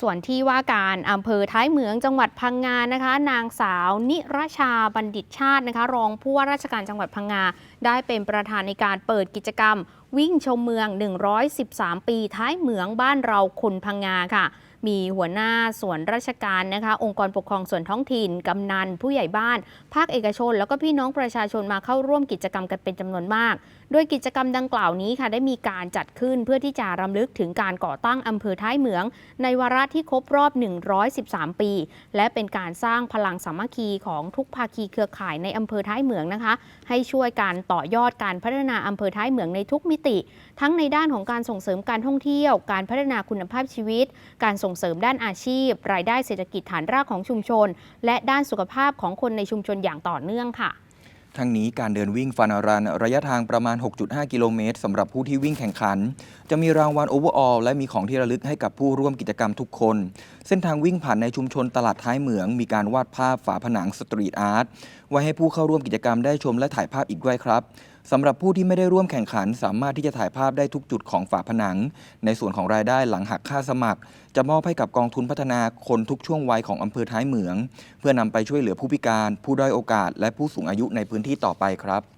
ส่วนที่ว่าการอำเภอท้ายเหมืองจังหวัดพังงานะคะ นางสาวนิราชาบัณฑิตชาตินะคะ รองผู้ว่าราชการจังหวัดพังงา ได้เป็นประธานในการเปิดกิจกรรม วิ่งชมเมือง 113 ปีท้ายเหมืองบ้านเราคนพังงาค่ะ มีหัวหน้าส่วนราชการนะคะ องค์กรปกครองส่วนท้องถิ่น กำนัน ผู้ใหญ่บ้าน ภาคเอกชน แล้วก็พี่น้องประชาชนมาเข้าร่วมกิจกรรมกันเป็นจำนวนมาก โดยกิจกรรมดังกล่าวนี้ค่ะได้มีการจัดขึ้นเพื่อที่จะรำลึกถึงการก่อตั้งอำเภอท้ายเหมือง ในวาระที่ครบรอบ 113 ปี และเป็นการสร้างพลังสามัคคีของทุกภาคีเครือข่ายในอำเภอท้ายเหมืองนะคะ ให้ช่วยการต่อยอดการพัฒนาอำเภอท้ายเหมืองในทุกมิติ ทั้งในด้านของการส่งเสริมการท่องเที่ยว การพัฒนาคุณภาพชีวิต การส่งเสริมด้านอาชีพ รายได้เศรษฐกิจฐานรากของชุมชน และด้านสุขภาพของคนในชุมชนอย่างต่อเนื่องค่ะทั้งนี้การเดินวิ่งฟันรัน ระยะทางประมาณ 6.5 กิโลเมตรสำหรับผู้ที่วิ่งแข่งขัน จะมีรางวัลโอเวอร์ออลและมีของที่ระลึกให้กับผู้ร่วมกิจกรรมทุกคน เส้นทางวิ่งผ่านในชุมชนตลาดท้ายเหมือง มีการวาดภาพฝาผนังสตรีทอาร์ตไว้ให้ผู้เข้าร่วมกิจกรรมได้ชมและถ่ายภาพอีกด้วยครับ สำหรับผู้ที่ไม่ได้ร่วมแข่งขัน สามารถที่จะถ่ายภาพได้ทุกจุดของฝาผนัง ในส่วนของรายได้หลังหักค่าสมัคร จะมอบให้กับกองทุนพัฒนาคนทุกช่วงวัยของอำเภอท้ายเหมือง เพื่อนำไปช่วยเหลือผู้พิการ ผู้ด้อยโอกาส และผู้สูงอายุในพื้นที่ต่อไปครับ